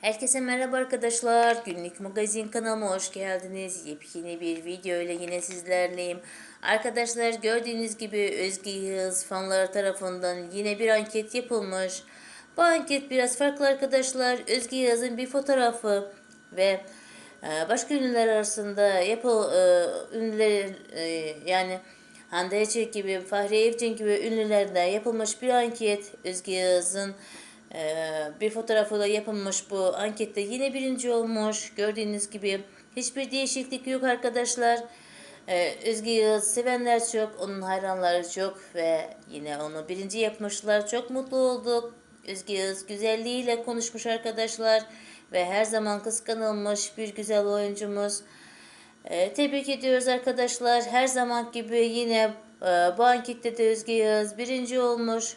Herkese merhaba arkadaşlar. Günlük magazin kanalıma hoş geldiniz. Yepyeni bir video ile yine sizlerleyim. Arkadaşlar gördüğünüz gibi Özge Yağız fanlar tarafından yine bir anket yapılmış. Bu anket biraz farklı arkadaşlar. Özge Yağız'ın bir fotoğrafı ve e, başka ünlüler arasında yapı e, ünlüler e, yani Hande Erçel gibi, Fahri Evcen gibi ünlülerden yapılmış bir anket. Özge ee, bir fotoğrafıyla yapılmış bu ankette yine birinci olmuş. Gördüğünüz gibi hiçbir değişiklik yok arkadaşlar. Ee, Özge Yağız sevenler çok, onun hayranları çok ve yine onu birinci yapmışlar. Çok mutlu olduk. Özge Yağız güzelliğiyle konuşmuş arkadaşlar ve her zaman kıskanılmış bir güzel oyuncumuz. Ee, tebrik ediyoruz arkadaşlar. Her zaman gibi yine e, bu ankette de Özge Yağız birinci olmuş.